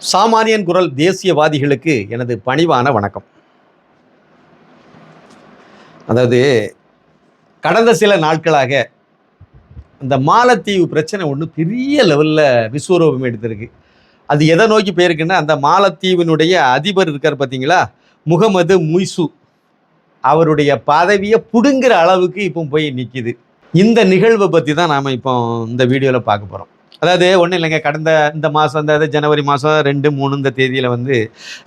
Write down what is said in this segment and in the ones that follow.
சாமானியன் குரல் தேசியவாதிகளுக்கு எனது பணிவான வணக்கம். அதாவது கடந்த சில நாட்களாக இந்த மாலத்தீவு பிரச்சனை ஒன்று பெரிய லெவலில் விஸ்வரூபம் எடுத்திருக்கு. அது எதை நோக்கி போயிருக்குன்னா அந்த மாலத்தீவினுடைய அதிபர் இருக்கார் பார்த்தீங்களா முகமது முய்சு. அவருடைய பதவியை புடுங்குற அளவுக்கு இப்போ போய் நிற்கிது இந்த நிகழ்வை பற்றி தான் நாம் இப்போ இந்த வீடியோவில் பார்க்க போகிறோம் அதாவது ஒன்றும் இல்லைங்க. கடந்த இந்த மாதம் இந்த ஜனவரி மாதம் ரெண்டு மூணு இந்த தேதியில் வந்து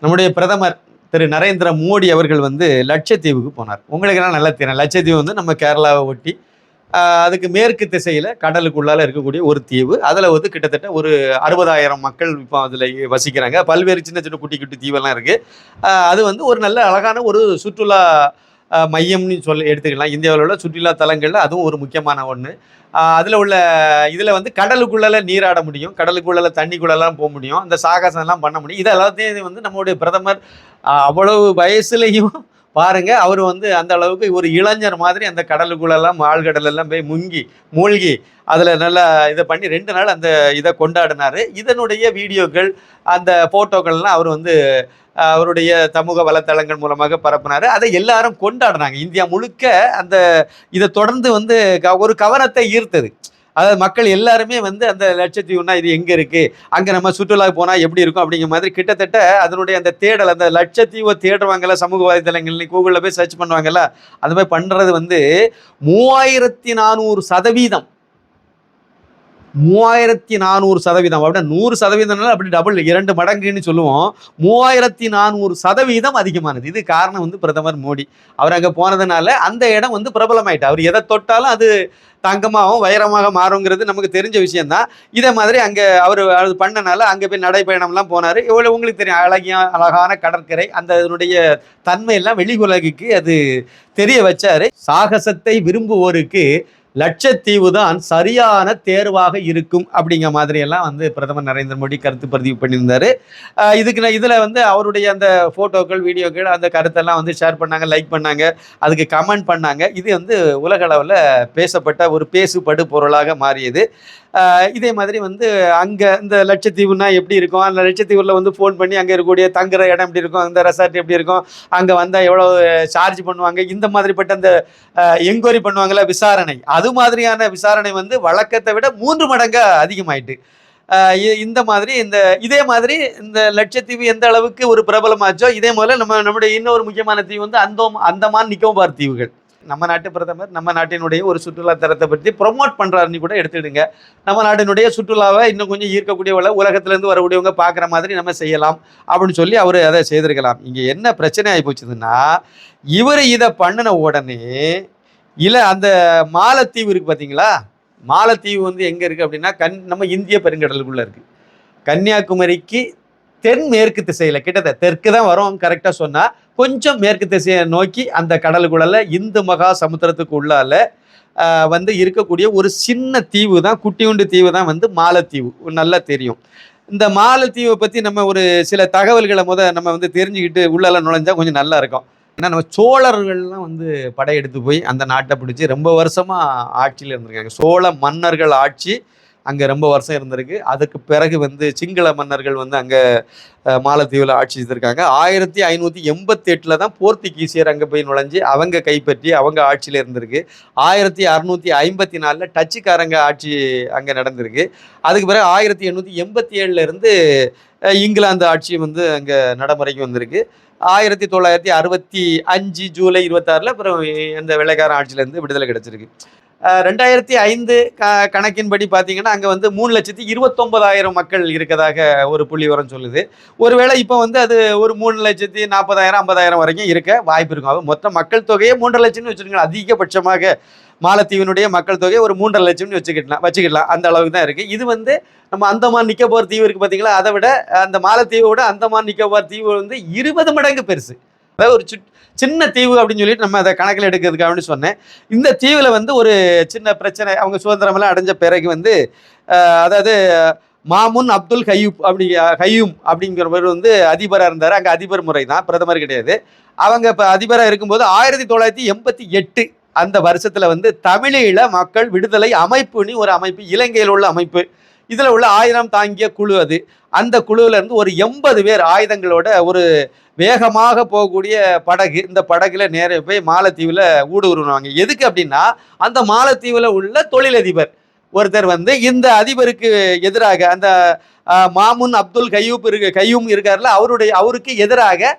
நம்முடைய பிரதமர் திரு. நரேந்திர மோடி அவர்கள் வந்து லட்சத்தீவுக்கு போனார். உங்களுக்கெல்லாம் நல்லா தெரியும். லட்சத்தீவு வந்து நம்ம கேரளாவை ஒட்டி அதுக்கு மேற்கு திசையில் கடலுக்குள்ளால இருக்கக்கூடிய ஒரு தீவு. அதில் வந்து கிட்டத்தட்ட ஒரு அறுபதாயிரம் மக்கள் இப்போ அதில் வசிக்கிறாங்க. பல்வேறு சின்ன சின்ன குட்டி குட்டி தீவெல்லாம் இருக்குது அது வந்து ஒரு நல்ல அழகான ஒரு சுற்றுலா மையம்னு சொல்லி எடுத்துக்கலாம். இந்தியாவில் உள்ள சுற்றுலா தலங்களில் அதுவும் ஒரு முக்கியமான ஒன்று அதில் உள்ள இதில் வந்து கடலுக்குள்ளே நீராட முடியும். கடலுக்குள்ளால தண்ணிக்குள்ளெல்லாம் போக முடியும். அந்த சாகசம்லாம் பண்ண முடியும். இது எல்லாத்தையும் வந்து நம்மளுடைய பிரதமர் அவ்வளவு வயசுலையும் பாருங்க அவர் வந்து அந்த அளவுக்கு ஒரு இளைஞர் மாதிரி அந்த கடலுக்குள்ளெல்லாம் ஆழ்கடலெல்லாம் போய் முங்கி மூழ்கி அதில் நல்லா இதை பண்ணி ரெண்டு நாள் அந்த இதை கொண்டாடினாரு. இதனுடைய வீடியோக்கள் அந்த ஃபோட்டோக்கள்லாம் அவர் வந்து அவருடைய சமூக வலைத்தளங்கள் மூலமாக பரப்புனாரு. அதை எல்லாரும் கொண்டாடினாங்க. இந்தியா முழுக்க அந்த இதை தொடர்ந்து வந்து க- ஒரு கவனத்தை ஈர்த்தது. அதாவது மக்கள் எல்லாருமே வந்து அந்த லட்சத்தீவுனா இது எங்கே இருக்குது அங்கே நம்ம சுற்றுலாவுக்கு போனால் எப்படி இருக்கும் அப்படிங்கிற மாதிரி கிட்டத்தட்ட அதனுடைய அந்த தேடல் அந்த லட்சத்தீவை தேடுவாங்கல்ல சமூக வலைதளங்கள் கூகுளில் போய் சர்ச் பண்ணுவாங்கல்ல அது மாதிரி பண்ணுறது வந்து மூவாயிரத்தி நானூறு சதவீதம். மூவாயிரத்தி நானூறு சதவீதம். அப்படின்னா நூறு சதவீதம்னால அப்படி டபுள் இரண்டு மடங்குன்னு சொல்லுவோம். மூவாயிரத்தி நானூறு சதவீதம் அதிகமானது. இது காரணம் வந்து பிரதமர் மோடி. அவர் அங்கே போனதுனால அந்த இடம் வந்து பிரபலமாயிட்டு அவர் எதை தொட்டாலும் அது தங்கமாகவும் வைரமாக மாறுங்கிறது நமக்கு தெரிஞ்ச விஷயம்தான். இதே மாதிரி அங்கே அவர் அது பண்ணனால அங்கே போய் நடைப்பயணம்லாம் போனார். இவ்வளோ உங்களுக்கு தெரியும். அழகிய அழகான கடற்கரை அந்த அதனுடைய தன்மையெல்லாம் வெளி உலகுக்கு அது தெரிய வச்சாரு. சாகசத்தை விரும்புவோருக்கு லட்சத்தீவு தான் சரியான தேர்வாக இருக்கும் அப்படிங்கிற மாதிரியெல்லாம் வந்து பிரதமர் நரேந்திர மோடி கருத்து பதிவு பண்ணியிருந்தார். இதுக்கு நான் இதில் வந்து அவருடைய அந்த ஃபோட்டோக்கள் வீடியோக்கள் அந்த கருத்தெல்லாம் வந்து ஷேர் பண்ணாங்க லைக் பண்ணாங்க அதுக்கு கமெண்ட் பண்ணாங்க. இது வந்து உலகளவில் பேசப்பட்ட ஒரு பேசுபடு பொருளாக மாறியது. இதே மாதிரி வந்து அங்கே இந்த லட்சத்தீவுனா எப்படி இருக்கும்? அந்த லட்சத்தீவில் வந்து ஃபோன் பண்ணி அங்கே இருக்கக்கூடிய தங்குற இடம் எப்படி இருக்கும்? அந்த ரெசார்ட் எப்படி இருக்கும்? அங்கே வந்தால் எவ்வளோ சார்ஜ் பண்ணுவாங்க? இந்த மாதிரிப்பட்ட அந்த என்கொயரி பண்ணுவாங்கல்ல விசாரணை. அது மாதிரியான விசாரணை வந்து வழக்கத்தை விட மூன்று மடங்கு அதிகமாயிட்டு. இந்த மாதிரி இந்த இதே மாதிரி இந்த லட்சத்தீவு எந்த அளவுக்கு ஒரு பிரபலமாச்சோ இதே மாதிரி நம்ம நம்முடைய இன்னொரு முக்கியமான தீவு வந்து அந்தோம் அந்தமான் நிக்கோபார் தீவுகள். நம்ம நாட்டு பிரதமர் நம்ம நாட்டினுடைய ஒரு சுற்றுலா தரத்தை பற்றி ப்ரொமோட் பண்ணுறாருன்னு கூட எடுத்துடுங்க நம்ம நாட்டினுடைய சுற்றுலாவை இன்னும் கொஞ்சம் ஈர்க்கக்கூடியவள உலகத்துலேருந்து வரக்கூடியவங்க பார்க்குற மாதிரி நம்ம செய்யலாம் அப்படின்னு சொல்லி அவர் அதை செய்திருக்கலாம். இங்கே என்ன பிரச்சனை ஆகி போச்சுதுன்னா இவர் இதை பண்ணின உடனே இல்லை அந்த மாலத்தீவு இருக்குது பார்த்தீங்களா மாலத்தீவு வந்து எங்கே இருக்குது அப்படின்னா கண் நம்ம இந்திய பெருங்கடலுக்குள்ளே இருக்குது கன்னியாகுமரிக்கு தென்மேற்கு திசையில் கிட்டத்தட்ட தெற்கு தான் வரும் கரெக்டாக சொன்னால் கொஞ்சம் மேற்கு திசையை நோக்கி அந்த கடலுக்குள்ள இந்து மகா சமுத்திரத்துக்கு உள்ளால வந்து இருக்கக்கூடிய ஒரு சின்ன தீவு தான் குட்டியுண்டு தீவு தான் வந்து மாலத்தீவு. நல்லா தெரியும். இந்த மாலத்தீவை பற்றி நம்ம ஒரு சில தகவல்களை முத நம்ம வந்து தெரிஞ்சுக்கிட்டு உள்ளெல்லாம் நுழைஞ்சா கொஞ்சம் நல்லா இருக்கும். ஏன்னா நம்ம சோழர்கள்லாம் வந்து படையெடுத்து போய் அந்த நாட்டை பிடிச்சி ரொம்ப வருஷமாக ஆட்சியில் இருந்திருக்காங்க. சோழ மன்னர்கள் ஆட்சி அங்கே ரொம்ப வருஷம் இருந்திருக்கு. அதுக்கு பிறகு வந்து சிங்கள மன்னர்கள் வந்து அங்கே மாலத்தீவில் ஆட்சி செய்திருக்காங்க ஆயிரத்தி ஐநூற்றி எண்பத்தி எட்டில் தான் போர்த்துகீசியர் அங்கே போய் நுழைஞ்சு அவங்க கைப்பற்றி அவங்க ஆட்சியில் இருந்திருக்கு. ஆயிரத்தி அறுநூற்றி ஐம்பத்தி நாலில் டச்சுக்காரங்க ஆட்சி அங்கே நடந்திருக்கு. அதுக்கு பிறகு ஆயிரத்தி எண்ணூற்றி எண்பத்தி ஏழுலேருந்து இங்கிலாந்து ஆட்சி வந்து அங்கே நடைமுறைக்கு வந்திருக்கு. ஆயிரத்தி தொள்ளாயிரத்தி அறுபத்தி அஞ்சு ஜூலை இருபத்தாறில் அப்புறம் இந்த வெள்ளைக்காரன் ஆட்சியிலேருந்து விடுதலை கிடச்சிருக்கு. ரெண்டாயிரத்தி ஐந்து க கணக்கின்படி பார்த்தீங்கன்னா அங்கே வந்து மூணு லட்சத்தி இருபத்தொம்பதாயிரம் மக்கள் இருக்கதாக ஒரு புள்ளி விவரம் சொல்லுது. ஒருவேளை இப்போ வந்து அது ஒரு மூணு லட்சத்தி நாற்பதாயிரம் ஐம்பதாயிரம் வரைக்கும் இருக்க வாய்ப்பு இருக்கும். அது மொத்த மக்கள் தொகையே மூன்றரை லட்சம்னு வச்சுருங்க அதிகபட்சமாக மாலத்தீவினுடைய மக்கள் தொகை ஒரு மூன்றரை லட்சம்னு வச்சுக்கிடலாம் வச்சுக்கிடலாம். அந்த அளவுக்கு தான் இருக்குது இது வந்து நம்ம அந்தமான் நிக்கோபார் தீவு இருக்குது பார்த்தீங்களா? அதை விட அந்த மாலத்தீவை விட அந்தமான் நிக்கோபார் தீவு வந்து இருபது மடங்கு பெருசு. அதாவது ஒரு சின்ன தீவு அப்படின்னு சொல்லிட்டு நம்ம அதை கணக்கில் எடுக்கிறதுக்காக சொன்னேன். இந்த தீவில் வந்து ஒரு சின்ன பிரச்சனை அவங்க சுதந்திரமெல்லாம் அடைஞ்ச பிறகு வந்து அதாவது மாமுன் அப்துல் ஹயூப் அப்படி ஹயூம் அப்படிங்கிறவர் வந்து அதிபராக இருந்தார். அங்கே அதிபர் முறை தான் பிரதமர் கிடையாது. அவங்க இப்போ அதிபராக இருக்கும்போது ஆயிரத்தி தொள்ளாயிரத்தி எண்பத்தி எட்டு அந்த வருஷத்தில் வந்து தமிழீழ மக்கள் விடுதலை அமைப்புன்னு ஒரு அமைப்பு இலங்கையில் உள்ள அமைப்பு. இதில் உள்ள ஆயிரம் தாங்கிய குழு அது. அந்த குழுவிலேருந்து ஒரு எண்பது பேர் ஆயுதங்களோட ஒரு வேகமாக போகக்கூடிய படகு இந்த படகுல நேர போய் மாலத்தீவில் ஊடுருவாங்க எதுக்கு அப்படின்னா அந்த மாலத்தீவில் உள்ள தொழிலதிபர். ஒருத்தர் வந்து இந்த அதிபருக்கு எதிராக அந்த மாமுன் அப்துல் கையூப் இருக்கு கையூம் இருக்கார்ல அவருடைய அவருக்கு எதிராக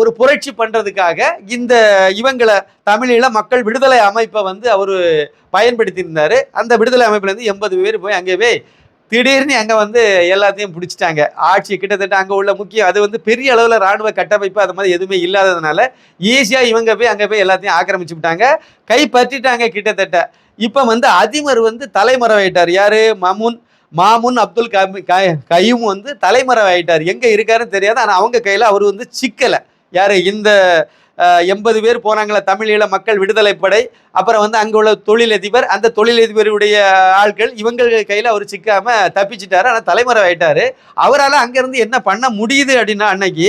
ஒரு புரட்சி பண்ணுறதுக்காக இந்த இவங்களை தமிழீழ மக்கள் விடுதலை அமைப்பை வந்து அவர் பயன்படுத்தியிருந்தார். அந்த விடுதலை அமைப்புலேருந்து எண்பது பேர் போய் அங்கே போய் திடீர்னு அங்கே வந்து எல்லாத்தையும் பிடிச்சிட்டாங்க. ஆட்சி கிட்டத்தட்ட அங்கே உள்ள முக்கியம் அது வந்து பெரிய அளவில் ராணுவ கட்டமைப்பு அது மாதிரி எதுவுமே இல்லாததுனால ஈஸியாக இவங்க போய் அங்கே போய் எல்லாத்தையும் ஆக்கிரமிச்சு விட்டாங்க. கைப்பற்றிட்டாங்க கிட்டத்தட்ட. இப்போ வந்து அதிமர் வந்து தலைமறைவாயிட்டார். யார்? மமுன் மாமுன் அப்துல் கமி- கையும் வந்து தலைமறைவாயிட்டார். எங்கே இருக்காருன்னு தெரியாது ஆனால் அவங்க கையில் அவர் வந்து சிக்கலை. யார்? இந்த எண்பது பேர் போனாங்களே தமிழீழ மக்கள் விடுதலை படை. அப்புறம் வந்து அங்கே உள்ள தொழிலதிபர் அந்த தொழிலதிபருடைய ஆட்கள் இவங்க கையில் அவர் சிக்காம தப்பிச்சிட்டாரு ஆனால் தலைமறை ஆயிட்டாரு அவரால் அங்கேருந்து என்ன பண்ண முடியுது அப்படின்னா அன்னைக்கு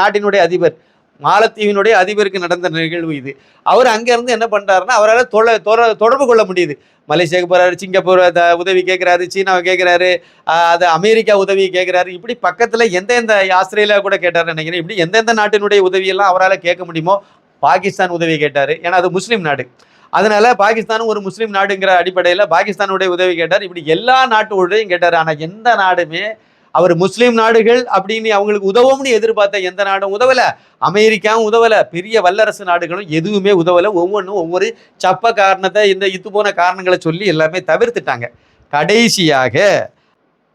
நாட்டினுடைய அதிபர் மாலத்தீவினுடைய அதிபருக்கு நடந்த நிகழ்வு இது. அவர் அங்கேருந்து என்ன பண்ணுறாருன்னா அவரால் தொலை தொட- தொடர்பு கொள்ள முடியுது. மலேசியாவுக்கு போகிறாரு சிங்கப்பூர் உதவி கேட்குறாரு சீனாவை கேட்குறாரு அது அமெரிக்கா உதவி கேட்குறாரு இப்படி பக்கத்தில் எந்தெந்த ஆஸ்திரேலியா கூட கேட்டார் நினைக்கிறேன். இப்படி எந்தெந்த நாட்டினுடைய உதவியெல்லாம் அவரால் கேட்க முடியுமோ பாகிஸ்தான் உதவி கேட்டார். ஏன்னா அது முஸ்லீம் நாடு. அதனால பாகிஸ்தானும் ஒரு முஸ்லீம் நாடுங்கிற அடிப்படையில் பாகிஸ்தானுடைய உதவி கேட்டார். இப்படி எல்லா நாட்டு உதவியும் கேட்டார். ஆனால் எந்த நாடுமே அவர் முஸ்லீம் நாடுகள் அப்படின்னு அவங்களுக்கு உதவும்னு எதிர்பார்த்த எந்த நாடும் உதவலை. அமெரிக்காவும் உதவல. பெரிய வல்லரசு நாடுகளும் எதுவுமே உதவலை. ஒவ்வொன்றும் ஒவ்வொரு சப்ப காரணத்தை இந்த இத்து போன காரணங்களை சொல்லி எல்லாமே தவிர்த்துட்டாங்க. கடைசியாக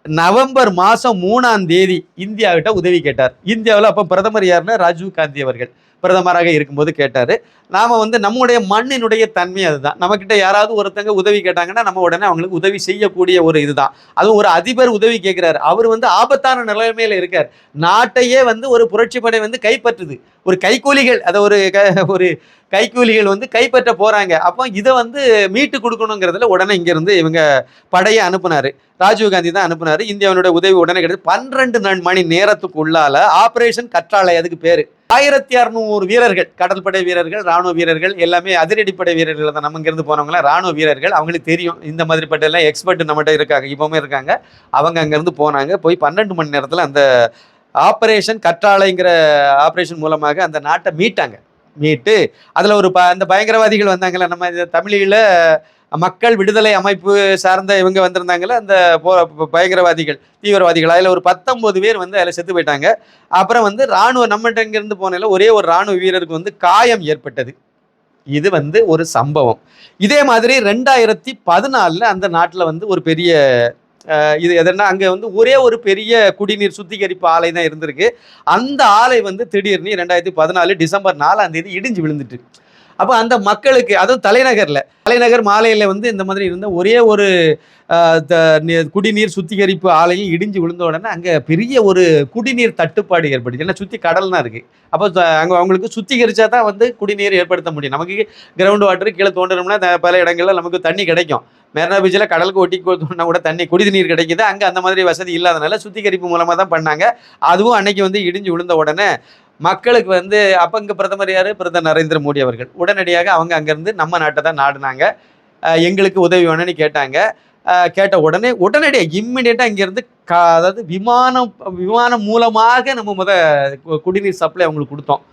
நவம்பர் மாதம் மூணாம் தேதி இந்தியாவிட்ட உதவி கேட்டார். இந்தியாவில் அப்போ பிரதமர் யாருன்னா ராஜீவ் காந்தி அவர்கள். பிரதமராக இருக்கும்போது கேட்டார். நாம் வந்து நம்முடைய மண்ணினுடைய தன்மை அதுதான். நம்மக்கிட்ட யாராவது ஒருத்தங்க உதவி கேட்டாங்கன்னா நம்ம உடனே அவங்களுக்கு உதவி செய்யக்கூடிய ஒரு இதுதான். அதுவும் ஒரு அதிபர் உதவி கேட்குறாரு. அவர் வந்து ஆபத்தான நிலைமையில் இருக்கார். நாட்டையே வந்து ஒரு புரட்சி படை வந்து கைப்பற்றுது. ஒரு கைக்கூலிகள் அதை ஒரு க- ஒரு கைக்கூலிகள் வந்து கைப்பற்ற போகிறாங்க அப்போ இதை வந்து மீட்டு கொடுக்கணுங்கிறதுல உடனே இங்கேருந்து இவங்க படையை அனுப்புனார். ராஜீவ்காந்தி தான் அனுப்புனார். இந்தியாவினுடைய உதவி உடனே கிடையாது. பன்னிரெண்டு நன் மணி நேரத்துக்கு உள்ளால ஆப்ரேஷன் கற்றாழை அதுக்கு பேர். ஆயிரத்தி அறுநூறு வீரர்கள் கடற்படை வீரர்கள் ராணுவ வீரர்கள் எல்லாமே அதிரடிப்படை வீரர்கள் தான் நம்ம இருந்து போனவங்களாம். ராணுவ வீரர்கள் அவங்களுக்கு தெரியும். இந்த மாதிரி பட்டெல்லாம் எக்ஸ்பர்ட் நம்மகிட்ட இருக்காங்க. இப்பவுமே இருக்காங்க. அவங்க அங்கேருந்து போனாங்க. போய் பன்னெண்டு மணி நேரத்தில் அந்த ஆப்ரேஷன் கற்றாழைங்கிற ஆப்ரேஷன் மூலமாக அந்த நாட்டை மீட்டாங்க. மீட்டு அதில் ஒரு ப அந்த பயங்கரவாதிகள் வந்தாங்கல்ல நம்ம தமிழில் மக்கள் விடுதலை அமைப்பு சார்ந்த இவங்க வந்திருந்தாங்கல்ல அந்த போ பயங்கரவாதிகள் தீவிரவாதிகள் அதில் ஒரு பத்தொம்பது பேர் வந்து அதில் செத்து போயிட்டாங்க. அப்புறம் வந்து இராணுவ நம்மகிட்ட இங்கேருந்து போனதில் ஒரே ஒரு ராணுவ வீரருக்கு வந்து காயம் ஏற்பட்டது. இது வந்து ஒரு சம்பவம். இதே மாதிரி ரெண்டாயிரத்தி பதினாலில் அந்த நாட்டில் வந்து ஒரு பெரிய இது எதனா அங்கே வந்து ஒரே ஒரு பெரிய குடிநீர் சுத்திகரிப்பு ஆலை தான் இருந்திருக்கு. அந்த ஆலை வந்து திடீர்னு ரெண்டாயிரத்தி பதினாலு டிசம்பர் நாலாம் தேதி இடிஞ்சு விழுந்துட்டு. அப்போ அந்த மக்களுக்கு அதுவும் தலைநகரில். தலைநகர் மாலையில் வந்து இந்த மாதிரி இருந்த ஒரே ஒரு த- குடிநீர் சுத்திகரிப்பு ஆலையும் இடிஞ்சு விழுந்த உடனே அங்கே பெரிய ஒரு குடிநீர் தட்டுப்பாடு ஏற்படுது ஏன்னா சுற்றி கடல் தான் இருக்குது அப்போ அங்கே அவங்களுக்கு சுத்திகரிச்சா தான் வந்து குடிநீர் ஏற்படுத்த முடியும். நமக்கு கிரவுண்ட் வாட்டர் கீழே தோண்டணும்னா பல இடங்களில் நமக்கு தண்ணி கிடைக்கும். மெரினா பீச்சில் கடலுக்கு ஒட்டி கொடுத்தோம்னா கூட தண்ணி குடிநீர் கிடைக்குது. அங்கே அந்த மாதிரி வசதி இல்லாதனால சுத்திகரிப்பு மூலமாக தான் பண்ணாங்க. அதுவும் அன்னைக்கு வந்து இடிஞ்சு விழுந்த உடனே மக்களுக்கு வந்து அப்போ இங்கே பிரதமர் யார்? பிரதமர் நரேந்திர மோடி அவர்கள். உடனடியாக அவங்க அங்கேருந்து நம்ம நாட்டை தான் நாடுனாங்க. எங்களுக்கு உதவி வேணும்னு கேட்டாங்க. கேட்ட உடனே உடனடியாக இம்மிடியேட்டாக இங்கேருந்து கா அதாவது விமானம் விமானம் மூலமாக நம்ம முத கு- குடிநீர் சப்ளை அவங்களுக்கு கொடுத்தோம்.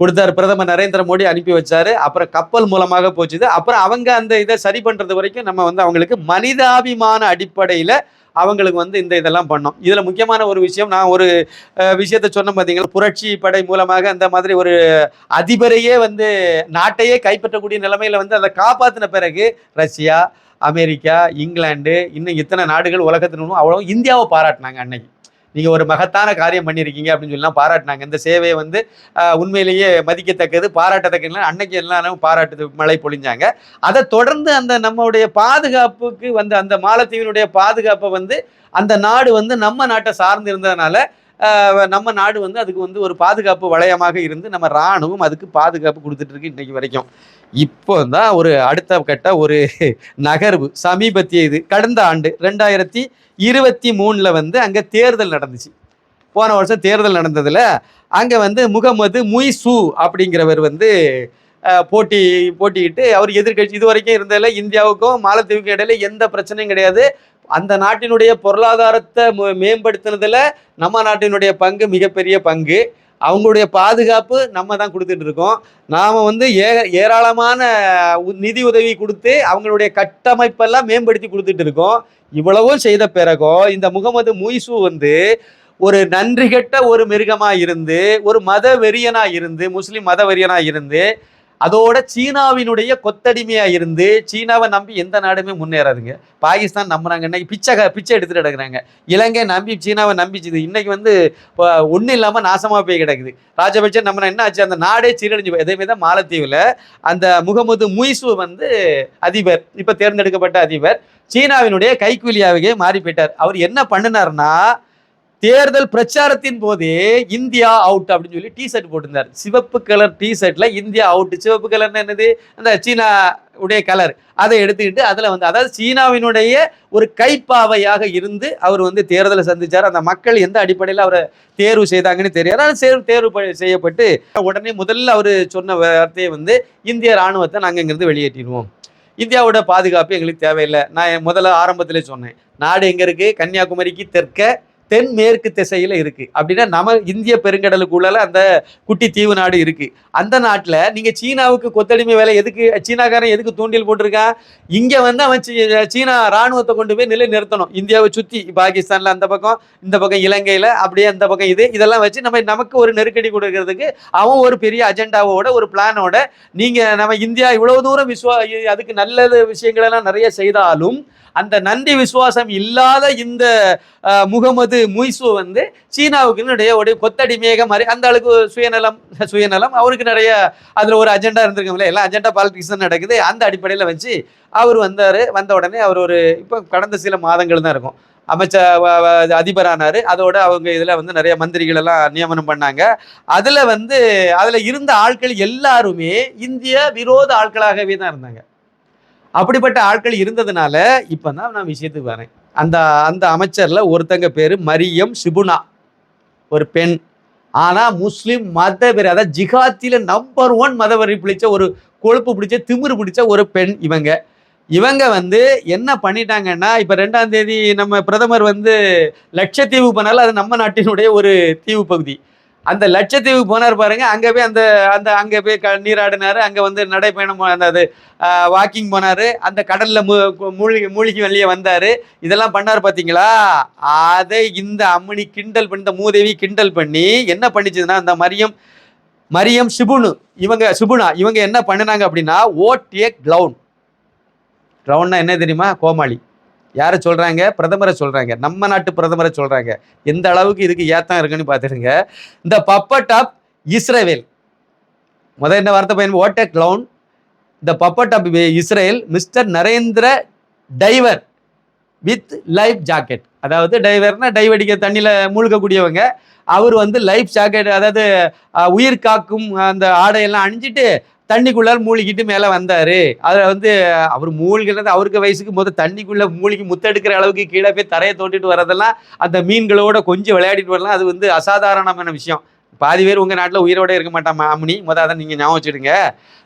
கொடுத்தாரு. பிரதமர் நரேந்திர மோடி அனுப்பி வச்சாரு. அப்புறம் கப்பல் மூலமாக போச்சுது. அப்புறம் அவங்க அந்த இதை சரி பண்ணுறது வரைக்கும் நம்ம வந்து அவங்களுக்கு மனிதாபிமான அடிப்படையில் அவங்களுக்கு வந்து இந்த இதெல்லாம் பண்ணோம். இதில் முக்கியமான ஒரு விஷயம் நான் ஒரு விஷயத்த சொன்னேன் பார்த்தீங்களா புரட்சி படை மூலமாக அந்த மாதிரி ஒரு அதிபரையே வந்து நாட்டையே கைப்பற்றக்கூடிய நிலைமையில் வந்து அதை காப்பாற்றின பிறகு ரஷ்யா அமெரிக்கா இங்கிலாந்து இன்னும் இத்தனை நாடுகள் உலகத்தினும் அவ்வளோ இந்தியாவை பாராட்டினாங்க அன்னைக்கு. நீங்கள் ஒரு மகத்தான காரியம் பண்ணியிருக்கீங்க அப்படின்னு சொல்லலாம் பாராட்டினாங்க. இந்த சேவையை வந்து உண்மையிலேயே மதிக்கத்தக்கது பாராட்டத்தக்கது அன்னைக்கு எல்லாரும் பாராட்டு மழை பொழிஞ்சாங்க. அதை தொடர்ந்து அந்த நம்மளுடைய பாதுகாப்புக்கு வந்து அந்த மாலத்தீவினுடைய பாதுகாப்பை வந்து அந்த நாடு வந்து நம்ம நாட்டை சார்ந்து இருந்ததுனால நம்ம நாடு வந்து அதுக்கு வந்து ஒரு பாதுகாப்பு வளையமாக இருந்து நம்ம ராணுவம் அதுக்கு பாதுகாப்பு கொடுத்துட்டு இருக்கு இன்னைக்கு வரைக்கும். இப்போ தான் ஒரு அடுத்த கட்ட ஒரு நகர்வு சமீபத்திய இது. கடந்த ஆண்டு ரெண்டாயிரத்தி இருபத்தி மூணில் வந்து அங்கே தேர்தல் நடந்துச்சு. போன வருஷம் தேர்தல் நடந்ததில் அங்கே வந்து முகமது முய்சு அப்படிங்கிறவர் வந்து போட்டி போட்டியிட்டு அவர் எதிர்க்கட்சி இது வரைக்கும் இருந்ததில் இந்தியாவுக்கும் மாலத்தீவுக்கும் இடையில எந்த பிரச்சனையும் கிடையாது. அந்த நாட்டினுடைய பொருளாதாரத்தை மு- நம்ம நாட்டினுடைய பங்கு மிகப்பெரிய பங்கு. அவங்களுடைய பாதுகாப்பு நம்ம தான் கொடுத்துட்டு இருக்கோம். நாம் வந்து ஏ ஏராளமான உ- நிதி உதவி கொடுத்து அவங்களுடைய கட்டமைப்பெல்லாம் மேம்படுத்தி கொடுத்துட்டு இருக்கோம். இவ்வளவும் செய்த பிறகும் இந்த முகமது முய்சு வந்து ஒரு நன்றி கெட்ட ஒரு மிருகமாக இருந்து ஒரு மத வெறியனாக இருந்து முஸ்லீம் மத வெறியனாக இருந்து அதோட சீனாவினுடைய கொத்தடிமையா இருந்து சீனாவை நம்பி எந்த நாடுமே முன்னேறாதுங்க. பாகிஸ்தான் நம்புறாங்க. இன்னைக்கு பிச்சை பிச்சை எடுத்துட்டு கிடக்குறாங்க இலங்கை நம்பி சீனாவை நம்பிச்சுது. இன்னைக்கு வந்து ஒன்றும் இல்லாமல் நாசமாக போய் கிடக்குது. ராஜபட்சம் நம்ம என்ன ஆச்சு? அந்த நாடே சீரழிஞ்சு போய் அதே மாதிரி தான் மாலத்தீவில் அந்த முகமது முய்சு வந்து அதிபர் இப்போ தேர்ந்தெடுக்கப்பட்ட அதிபர் சீனாவினுடைய கைக்கூலியாவே மாறி போயிட்டார். அவர் என்ன பண்ணினார்னா தேர்தல் பிரச்சாரத்தின் போதே இந்தியா அவுட் அப்படின்னு சொல்லி டி ஷர்ட் போட்டிருந்தார். சிவப்பு கலர் டி ஷர்ட்ல இந்தியா அவுட் சிவப்பு கலர்னு என்னது? அந்த சீனா உடைய கலர் அதை எடுத்துக்கிட்டு அதில் வந்து அதாவது சீனாவினுடைய ஒரு கைப்பாவையாக இருந்து அவர் வந்து தேர்தலை சந்திச்சார். அந்த மக்கள் எந்த அடிப்படையில் அவரை தேர்வு செய்தாங்கன்னு தெரியாது. ஆனால் தேர்வு தேர்வு செய்யப்பட்டு உடனே முதல்ல அவர் சொன்ன வார்த்தையை வந்து இந்திய ராணுவத்தை நாங்கள் இங்கிருந்து வெளியேற்றிடுவோம். இந்தியாவோட பாதுகாப்பு எங்களுக்கு தேவையில்லை. நான் முதல்ல ஆரம்பத்திலே சொன்னேன். நாடு எங்கே இருக்குது கன்னியாகுமரிக்கு தெற்க தென்மேற்கு திசையில் இருக்குது அப்படின்னா நம்ம இந்திய பெருங்கடலுக்குள்ளால அந்த குட்டி தீவு நாடு இருக்குது அந்த நாட்டில் நீங்கள் சீனாவுக்கு கொத்தடிமை வேலை எதுக்கு சீனாக்காரன் எதுக்கு தூண்டில் போட்டிருக்கான் இங்கே வந்து அவன் சீ- சீனா ராணுவத்தை கொண்டு போய் நிலை நிறுத்தணும் இந்தியாவை சுற்றி பாகிஸ்தானில் அந்த பக்கம் இந்த பக்கம் இலங்கையில் அப்படியே அந்த பக்கம் இது இதெல்லாம் வச்சு நம்ம நமக்கு ஒரு நெருக்கடி கொடுக்கறதுக்கு அவன் ஒரு பெரிய அஜெண்டாவோட ஒரு பிளானோட நீங்கள் நம்ம இந்தியா இவ்வளோ தூரம் விஸ்வா அதுக்கு நல்லது விஷயங்களெல்லாம் நிறைய செய்தாலும் அந்த நன்றி விசுவாசம் இல்லாத இந்த முகமது முய்சு வந்து சீனாவுக்கு நிறைய ஒரு கொத்தடிமையாக மாதிரி அந்த அளவுக்கு சுயநலம் சுயநலம். அவருக்கு நிறைய அதில் ஒரு அஜெண்டா இருந்திருக்கும்ல. எல்லாம் அஜெண்டா பாலிடிக்ஸ் தான் நடக்குது. அந்த அடிப்படையில் வச்சு அவர் வந்தார். வந்த உடனே அவர் ஒரு இப்போ கடந்த சில மாதங்கள் தான் இருக்கும். அமைச்சர் அதிபரானார். அதோட அவங்க இதில் வந்து நிறைய மந்திரிகள் எல்லாம் நியமனம் பண்ணாங்க. அதில் வந்து அதில் இருந்த ஆட்கள் எல்லாருமே இந்திய விரோத ஆட்களாகவே தான் இருந்தாங்க. அப்படிப்பட்ட ஆட்கள் இருந்ததுனால இப்போ தான் நான் விஷயத்துக்கு வரேன். அந்த அந்த அமைச்சரில் ஒருத்தங்க பேர் மரியம் சிபுனா ஒரு பெண். ஆனால் முஸ்லீம் மத வெறி அதாவது ஜிஹாத்தியில் நம்பர் ஒன் மதவெறி பிடிச்ச ஒரு கொழுப்பு பிடிச்ச திமிரு பிடிச்ச ஒரு பெண் இவங்க. இவங்க வந்து என்ன பண்ணிட்டாங்கன்னா இப்போ ரெண்டாம் தேதி நம்ம பிரதமர் வந்து லட்சத்தீவு பண்ணாலும் அது நம்ம நாட்டினுடைய ஒரு தீவு பகுதி. அந்த லட்சத்தீவுக்கு போனார் பாருங்க. அங்கே போய் அந்த அந்த அங்கே போய் க நீராடினார். அங்கே வந்து நடைப்பயணம் அந்த அது வாக்கிங் போனார். அந்த கடலில் மூ மூழ்கி மூழ்கி வெளியே வந்தார். இதெல்லாம் பண்ணார் பார்த்தீங்களா அதை இந்த அம்மணி கிண்டல் பண்ணி இந்த மூதேவி கிண்டல் பண்ணி என்ன பண்ணிச்சதுன்னா அந்த மரியம் மரியம் சிபுனு இவங்க சிபுனா இவங்க என்ன பண்ணினாங்க அப்படின்னா ஓட் ஏ க்ளவுன். க்ளவுன்னா என்ன தெரியுமா? கோமாளி. யாரை சொல்கிறாங்க பிரதமரை சொல்கிறாங்க நம்ம நாட்டு பிரதமரை சொல்கிறாங்க எந்த அளவுக்கு இதுக்கு ஏத்தம் இருக்குன்னு பார்த்துடுங்க. இந்த பப்பட் ஆப் இஸ்ரேவேல் முதல் என்ன வார்த்தை பயன் ode a clown the puppet of Israel mister Narendra diver with life jacket அதாவது டைவர்னா டைவ் அடிக்க தண்ணியில் மூழ்கக்கூடியவங்க. அவர் வந்து லைஃப் ஜாக்கெட் அதாவது உயிர் காக்கும் அந்த ஆடையெல்லாம் அணிஞ்சிட்டு தண்ணிக்குள்ளால் மூழ்கிட்டு மேலே வந்தார். அதில் வந்து அவர் மூழ்கிறது அவருக்கு வயசுக்கு முதல் தண்ணிக்குள்ளே மூழ்கி முத்தெடுக்கிற அளவுக்கு கீழே போய் தரையை தோண்டிட்டு வரதெல்லாம் அந்த மீன்களோட கொஞ்சம் விளையாடிட்டு வரலாம். அது வந்து அசாதாரணமான விஷயம். பாதி பேர் உங்கள் நாட்டில் உயிரோட இருக்க மாட்டான் மாமணி மொதல் அதை நீங்கள் ஞாபகம் வச்சுடுங்க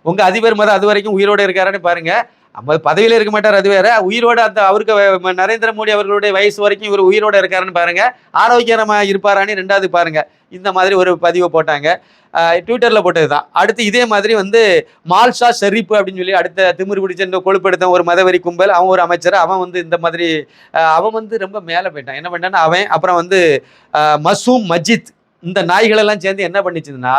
உங்கள் அதிபர் மொதல் அது வரைக்கும் உயிரோட இருக்காருன்னு பாருங்கள் அப்ப பதவியில் இருக்க மாட்டார் அது வேற. உயிரோட அந்த அவருக்கு நரேந்திர மோடி அவர்களுடைய வயசு வரைக்கும் இவர் உயிரோட இருக்காருன்னு பாருங்க. ஆரோக்கியமா இருப்பாரான்னு ரெண்டாவது பாருங்க. இந்த மாதிரி ஒரு பதிவை போட்டாங்க. ட்விட்டரில் போட்டது தான் அடுத்து இதே மாதிரி வந்து மால்ஷா ஷெரீப் அப்படின்னு சொல்லி அடுத்த திமிரு பிடிச்ச இந்த கொழுப்பெடுத்த ஒரு மதவெறி கும்பல் அவன் ஒரு அமைச்சர் அவன் வந்து இந்த மாதிரி அவன் வந்து ரொம்ப மேலே போயிட்டான். என்ன பண்ணான்னா அவன் அப்புறம் வந்து மசூம் மஜித் இந்த நாய்களெல்லாம் சேர்ந்து என்ன பண்ணிச்சுன்னா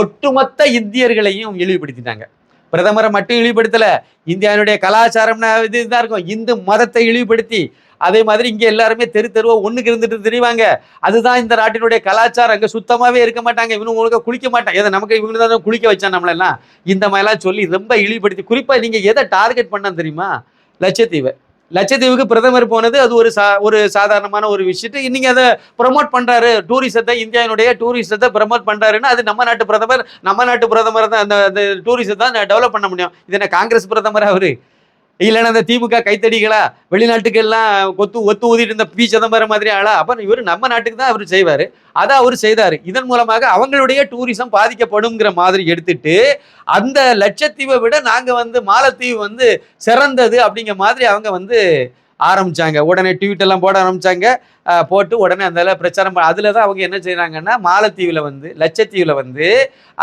ஒட்டுமொத்த இந்தியர்களையும் இழிவுபடுத்திட்டாங்க. பிரதமரை மட்டும் இழிவுபடுத்தல. இந்தியாவுடைய கலாச்சாரம்னா இது தான் இருக்கும். இந்து மதத்தை இழிவுபடுத்தி அதே மாதிரி இங்கே எல்லாருமே தெரு தெருவா ஒன்றுக்கு இருந்துட்டு தெரிவாங்க. அதுதான் இந்த நாட்டினுடைய கலாச்சாரம். அங்கே சுத்தமாகவே இருக்க மாட்டாங்க. இவனு உங்களுக்கு குளிக்க மாட்டாங்க. எதை நமக்கு இவங்க தான் குளிக்க வச்சான் நம்மளெல்லாம். இந்த மாதிரிலாம் சொல்லி ரொம்ப இழிவுபடுத்தி குறிப்பாக நீங்கள் எதை டார்கெட் பண்ணான்னு தெரியுமா? லட்சத்தீவை. லட்சத்தீவுக்கு பிரதமர் போனது அது ஒரு சா ஒரு சாதாரணமான ஒரு விஷயத்தை. இன்னைக்கு அதை ப்ரமோட் பண்ணுறாரு டூரிசத்தை இந்தியாவினுடைய டூரிசத்தை ப்ரமோட் பண்ணுறாருன்னா அது நம்ம நாட்டு பிரதமர் நம்ம நாட்டு பிரதமர் தான் அந்த அந்த டூரிசத்தை தான் டெவலப் பண்ண முடியும். இது என்ன காங்கிரஸ் பிரதமர் அவர்? இல்லைன்னா அந்த திமுக கைத்தடிகளா வெளிநாட்டுக்கெல்லாம் கொத்து ஒத்து ஊதிட்டு இருந்த பி. சிதம்பரம் மாதிரி ஆளா? அப்ப இவர் நம்ம நாட்டுக்கு தான் அவர் செய்வார். அதை அவர் செய்தார். இதன் மூலமாக அவங்களுடைய டூரிசம் பாதிக்கப்படுங்கிற மாதிரி எடுத்துட்டு அந்த லட்சத்தீவை விட நாங்கள் வந்து மாலத்தீவு வந்து சிறந்தது அப்படிங்கிற மாதிரி அவங்க வந்து ஆரம்பிச்சாங்க. உடனே ட்வீட் எல்லாம் போட ஆரம்பிச்சாங்க. போட்டு உடனே அந்த பிரச்சாரம் அதில் தான் அவங்க என்ன செய்கிறாங்கன்னா மாலத்தீவில் வந்து லட்சத்தீவில் வந்து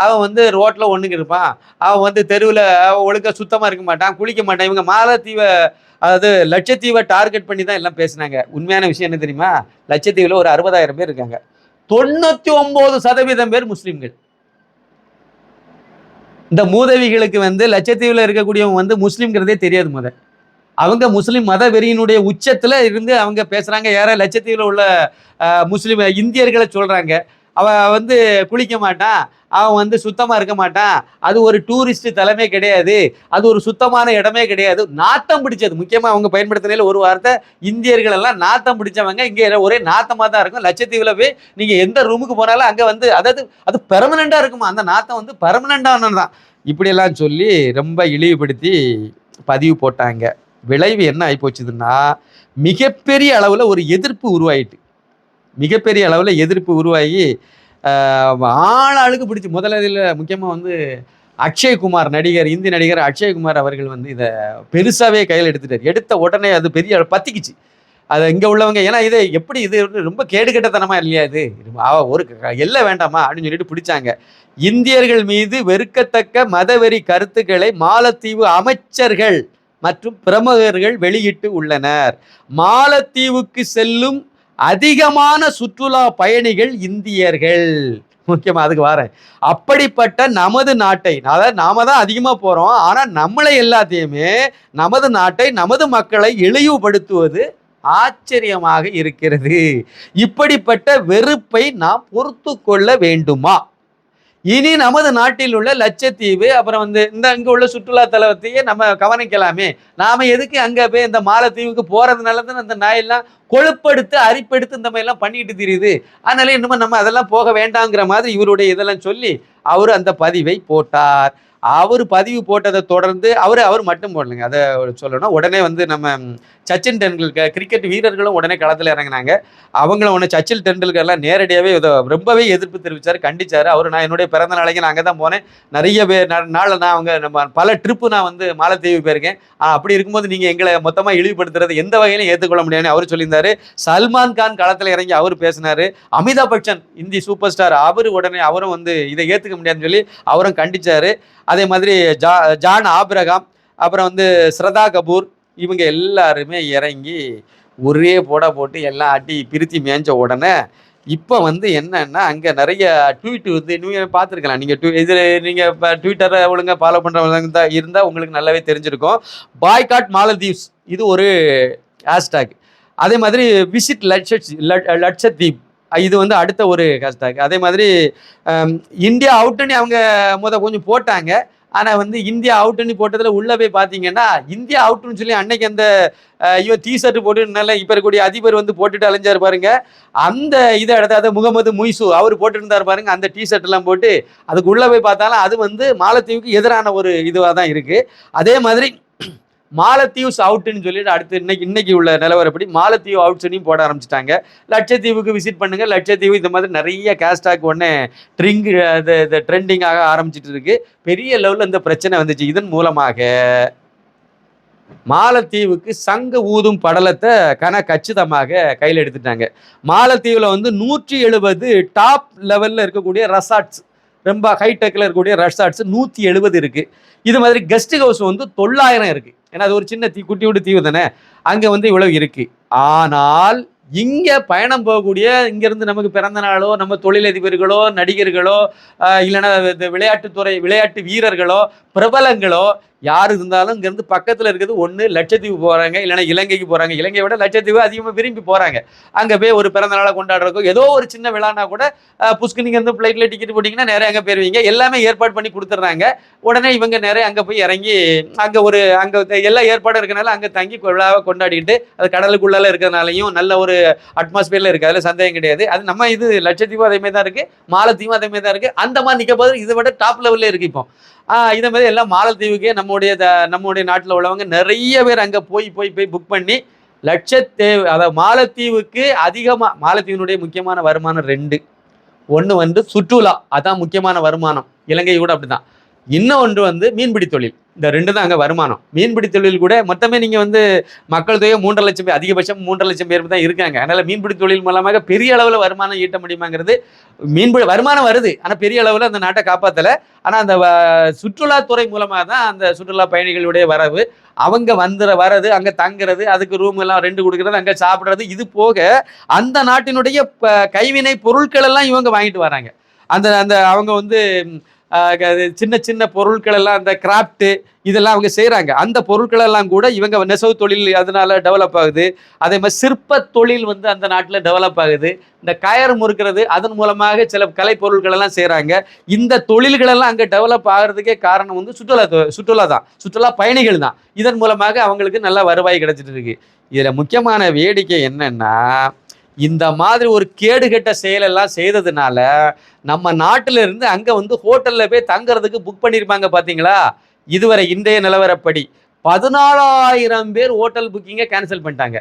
அவன் வந்து ரோட்டில் ஒன்றுக்கு இருப்பான். அவன் வந்து தெருவில் ஒழுக்க சுத்தமாக இருக்க மாட்டான் குளிக்க மாட்டான். இவங்க மாலத்தீவை அதாவது லட்சத்தீவை டார்கெட் பண்ணி தான் எல்லாம் பேசுனாங்க. உண்மையான விஷயம் என்ன தெரியுமா? லட்சத்தீவில் ஒரு அறுபதாயிரம் பேர் இருக்காங்க. தொண்ணூற்றி ஒம்பது சதவீதம் பேர் முஸ்லீம்கள். இந்த மூதவிகளுக்கு வந்து லட்சத்தீவில் இருக்கக்கூடியவங்க வந்து முஸ்லீம்ங்கிறதே தெரியாது முதல். அவங்க முஸ்லீம் மத வெறியினுடைய உச்சத்தில் இருந்து அவங்க பேசுகிறாங்க ஏற லட்சத்தீவில் உள்ள முஸ்லீம் இந்தியர்களை சொல்கிறாங்க அவன் வந்து குளிக்க மாட்டான் அவன் வந்து சுத்தமாக இருக்க மாட்டான் அது ஒரு டூரிஸ்ட் தலைமை கிடையாது. அது ஒரு சுத்தமான இடமே கிடையாது. நாத்தம் பிடிச்சது. முக்கியமாக அவங்க பயன்படுத்தினால ஒரு வார்த்தை இந்தியர்கள் எல்லாம் நாத்தம் பிடிச்சவங்க. இங்கே ஒரே நாத்தமாக தான் இருக்கும். லட்சத்தீவில் போய் நீங்கள் எந்த ரூமுக்கு போனாலும் அங்கே வந்து அதாவது அது பெர்மனண்ட்டாக இருக்குமா? அந்த நாத்தம் வந்து பெர்மனண்டானது தான் இப்படியெல்லாம் சொல்லி ரொம்ப இழிவுபடுத்தி பதிவு போட்டாங்க. விளைவு என்ன ஆகிப்போச்சுதுன்னா மிகப்பெரிய அளவில் ஒரு எதிர்ப்பு உருவாயிட்டு. மிகப்பெரிய அளவில் எதிர்ப்பு உருவாகி ஆஹ், ஆளாளுக்கு பிடிச்சி முதலில் முக்கியமாக வந்து அக்ஷய்குமார் நடிகர் இந்தி நடிகர் அக்ஷய்குமார் அவர்கள் வந்து இதை பெருசாகவே கையில் எடுத்துட்டார். எடுத்த உடனே அது பெரிய அளவு பத்திக்குச்சு. அது இங்கே உள்ளவங்க ஏன்னா இதை எப்படி இது வந்து ரொம்ப கேடுகட்டத்தனமாக இல்லையா இது? ஒரு க- எல்லை வேண்டாமா அப்படின்னு சொல்லிட்டு பிடிச்சாங்க. இந்தியர்கள் மீது வெறுக்கத்தக்க மதவெறி கருத்துக்களை மாலத்தீவு அமைச்சர்கள் மற்றும் பிரமுகர்கள் வெளியிட்டு உள்ளனர். மாலத்தீவுக்கு செல்லும் அதிகமான சுற்றுலா பயணிகள் இந்தியர்கள். முக்கியமாக அதுக்கு வரேன். அப்படிப்பட்ட நமது நாட்டை அதாவது நாம தான் அதிகமாக போகிறோம் ஆனால் நம்மளை எல்லாத்தையுமே நமது நாட்டை நமது மக்களை இழிவுபடுத்துவது ஆச்சரியமாக இருக்கிறது. இப்படிப்பட்ட வெறுப்பை நாம் பொறுத்து கொள்ள வேண்டுமா? இனி நமது நாட்டில் உள்ள லட்சத்தீவு அப்புறம் வந்து இந்த அங்கே உள்ள சுற்றுலா தலத்தையே நம்ம கவனிக்கலாமே. நாம எதுக்கு அங்கே போய் இந்த மாலத்தீவுக்கு போறதுனால தான் அந்த நாயெல்லாம் கொழுப்படுத்து அரிப்பெடுத்து இந்த மாதிரிலாம் பண்ணிட்டு தெரியுது. அதனால இன்னமும் நம்ம அதெல்லாம் போக வேண்டாங்கிற மாதிரி இவருடைய இதெல்லாம் சொல்லி அவர் அந்த பதிவை போட்டார். அவர் பதிவு போட்டதை தொடர்ந்து அவர் அவர் மட்டும் போடலைங்க. அதை சொல்லணும் உடனே வந்து நம்ம சச்சின் டெண்டுல்கர் கிரிக்கெட் வீரர்களும் உடனே களத்தில் இறங்குனாங்க. அவங்களும் உடனே சச்சின் டெண்டுல்கர்லாம் நேரடியாகவே இதை ரொம்பவே எதிர்ப்பு தெரிவிச்சார் கண்டிச்சார். அவர் நான் என்னுடைய பிறந்த நாளைக்கு நான் அங்கே தான் போனேன். நிறைய பேர் நா- நாள் நான் அவங்க நம்ம பல ட்ரிப்பு நான் வந்து மாலத்தீவு போயிருக்கேன். அப்படி இருக்கும்போது நீங்கள் எங்களை மொத்தமாக இழிவுபடுத்துறது எந்த வகையிலும் ஏற்றுக்கொள்ள முடியாதுன்னு அவர் சொல்லியிருந்தாரு. சல்மான் கான் களத்தில் இறங்கி அவர் பேசினாரு. அமிதாப் பச்சன் இந்தி சூப்பர் ஸ்டார் அவர் உடனே அவரும் வந்து இதை ஏற்றுக்க முடியாதுன்னு சொல்லி அவரும் கண்டிச்சார். அதே மாதிரி ஜா ஜான் ஆப்ரகாம் அப்புறம் வந்து ஸ்ரதா கபூர் இவங்க எல்லாருமே இறங்கி ஒரே போட போட்டு எல்லாம் அடி பிரித்தி மேய்ஞ்ச உடனே இப்போ வந்து என்னன்னா அங்கே நிறைய ட்வீட் வந்து நீங்கள் பார்த்துருக்கலாம். நீங்கள் ட்வீ இதில் நீங்கள் இப்போ ட்விட்டரை ஒழுங்காக ஃபாலோ பண்ணுறவங்க தான் இருந்தால் உங்களுக்கு நல்லாவே தெரிஞ்சிருக்கும். பாய்காட் மாலதீவ்ஸ் இது ஒரு ஹேஷ்டாக் அதே மாதிரி விசிட் லட்சத் லட்சத்தீப் இது வந்து அடுத்த ஒரு ஹேஷ்டாக் அதே மாதிரி இந்தியா அவுட்டுன்னு அவங்க முத கொஞ்சம் போட்டாங்க. ஆனால் வந்து இந்தியா அவுட்டுன்னு போட்டதில் உள்ளே போய் பார்த்தீங்கன்னா இந்தியா அவுட்டுன்னு சொல்லி அன்னைக்கு அந்த ஐயோ டிஷர்ட் போட்டு நல்ல இப்போ இருக்கக்கூடிய அதிபர் வந்து போட்டுட்டு அலைஞ்சார் பாருங்க. அந்த இதை அதாவது முகமது முய்சு அவர் போட்டுருந்தார் பாருங்க அந்த டிஷர்ட்லாம் போட்டு அதுக்கு உள்ளே போய் பார்த்தாலும் அது வந்து மாலத்தீவுக்கு எதிரான ஒரு இதுவாக தான் இருக்குது அதே மாதிரி மாலத்தீவ்ஸ் அவுட்டுன்னு சொல்லிட்டு அடுத்து இன்னைக்கு இன்னைக்கு உள்ள நிலவரப்படி மாலத்தீவு அவுட்ஸ்னையும் போட ஆரம்பிச்சிட்டாங்க. லட்சத்தீவுக்கு விசிட் பண்ணுங்க. லட்சத்தீவு இந்த மாதிரி நிறைய கேஸ்டாக் ஒன்று ட்ரிங்க் இது ட்ரெண்டிங்காக ஆரம்பிச்சிட்டு இருக்கு. பெரிய லெவலில் இந்த பிரச்சனை வந்துச்சு. இதன் மூலமாக மாலத்தீவுக்கு சங்க ஊதும் படலத்தை கன கச்சிதமாக கையில் எடுத்துட்டாங்க. மாலத்தீவில் வந்து நூற்றி எழுபது டாப் லெவலில் இருக்கக்கூடிய ரெசார்ட்ஸ் ரொம்ப ஹைடெக்கில் இருக்கக்கூடிய ரெசார்ட்ஸ் நூற்றி எழுபது இருக்குது இது மாதிரி கெஸ்ட் ஹவுஸ் வந்து தொள்ளாயிரம் இருக்குது ஏன்னா அது ஒரு சின்ன தீ குட்டி விட்டு தீவு தானே? அங்கே வந்து இவ்வளவு இருக்குது ஆனால் இங்கே பயணம் போகக்கூடிய இங்கேருந்து நமக்கு பிறந்த நாளோ நம்ம தொழிலதிபர்களோ நடிகர்களோ இல்லைன்னா இந்த விளையாட்டுத்துறை விளையாட்டு வீரர்களோ பிரபலங்களோ யார் இருந்தாலும் இங்கேருந்து பக்கத்தில் இருக்கிறது ஒன்று லட்சத்தீவு போகிறாங்க இல்லைன்னா இலங்கைக்கு போகிறாங்க இலங்கையை விட லட்சத்தீவு அதிகமாக விரும்பி போகிறாங்க அங்கே போய் ஒரு பிறந்த நாளை கொண்டாடுறக்கோ ஏதோ ஒரு சின்ன விழானா கூட புஷ்கு நீங்கள் வந்து ஃப்ளைட்டில் டிக்கெட் போட்டிங்கன்னா நிறைய அங்கே போயிருவீங்க எல்லாமே ஏற்பாடு பண்ணி கொடுத்துட்றாங்க. உடனே இவங்க நிறைய அங்கே போய் இறங்கி அங்கே ஒரு அங்கே எல்லா ஏற்பாடும் இருக்கனால அங்கே தங்கி விழாவை கொண்டாடிக்கிட்டு அது கடலுக்குள்ளால இருக்கிறனாலையும் நல்ல ஒரு அட்மாஸ்பியரில் இருக்குது அதில் சந்தேகம் கிடையாது. அது நம்ம இது லட்சத்தீவும் அதே மாதிரி தான் இருக்குது மாலத்தீவும் அதே மாதிரி தான் இருக்குது அந்த மாதிரி நிற்க போது இதை விட டாப் லெவலில் இருக்குது இப்போ. இந்த மாதிரி எல்லாம் மாலத்தீவுக்கே நம்முடைய த- நம்முடைய நாட்டில் உள்ளவங்க நிறைய பேர் அங்கே போய் போய் போய் புக் பண்ணி லட்சத்தேவு அதாவது மாலத்தீவுக்கு அதிகமாக மாலத்தீவினுடைய முக்கியமான வருமானம் ரெண்டு. ஒன்று வந்து சுற்றுலா அதான் முக்கியமான வருமானம். இலங்கை கூட அப்படிதான். இன்னும் ஒன்று வந்து மீன்பிடி தொழில். இந்த ரெண்டு தான் அங்கே வருமானம். மீன்பிடி தொழில் கூட மொத்தமே நீங்கள் வந்து மக்கள் தொகை மூன்றரை லட்சம் பேர் அதிகபட்சம் மூன்றரை லட்சம் பேர் தான் இருக்காங்க. அதனால் மீன்பிடி தொழில் மூலமாக பெரிய அளவில் வருமானம் ஈட்ட முடியுமாங்கிறது மீன்பிடி வருமானம் வருது. ஆனால் பெரிய அளவில் அந்த நாட்டை காப்பாற்றலை ஆனால் அந்த வ- சுற்றுலாத்துறை மூலமாக தான் அந்த சுற்றுலா பயணிகளுடைய வரவு. அவங்க வந்துற வரது அங்கே தங்குறது அதுக்கு ரூம் எல்லாம் ரெண்டு கொடுக்குறது அங்கே சாப்பிட்றது இது போக அந்த நாட்டினுடைய கைவினை பொருட்கள் எல்லாம் இவங்க வாங்கிட்டு வராங்க. அந்த அந்த அவங்க வந்து சின்ன சின்ன பொருட்கள் எல்லாம் அந்த கிராஃப்ட் இதெல்லாம் அவங்க செய்கிறாங்க அந்த பொருட்கள் எல்லாம் கூட இவங்க நெசவு தொழில் அதனால டெவலப் ஆகுது. அதே மாதிரி சிற்ப தொழில் வந்து அந்த நாட்டில் டெவலப் ஆகுது. இந்த கயர் முறுக்கிறது அதன் மூலமாக சில கலை பொருட்கள் எல்லாம் செய்கிறாங்க இந்த தொழில்களெல்லாம் அங்கே டெவலப் ஆகிறதுக்கே காரணம் வந்து சுற்றுலா சுற்றுலா தான். சுற்றுலா பயணிகள் தான். இதன் மூலமாக அவங்களுக்கு நல்ல வருவாய் கிடைச்சிட்டு இருக்கு. இதில் முக்கியமான வேடிக்கை என்னென்னா இந்த மாதிரி ஒரு கேடுகெட்ட செயலெல்லாம் செய்ததுனால நம்ம நாட்டில இருந்து அங்கே வந்து ஹோட்டலில் போய் தங்குறதுக்கு புக் பண்ணியிருப்பாங்க பார்த்தீங்களா இதுவரை இன்றைய நிலவரப்படி பதினாலாயிரம் பேர் ஹோட்டல் புக்கிங்கை கேன்சல் பண்ணிட்டாங்க.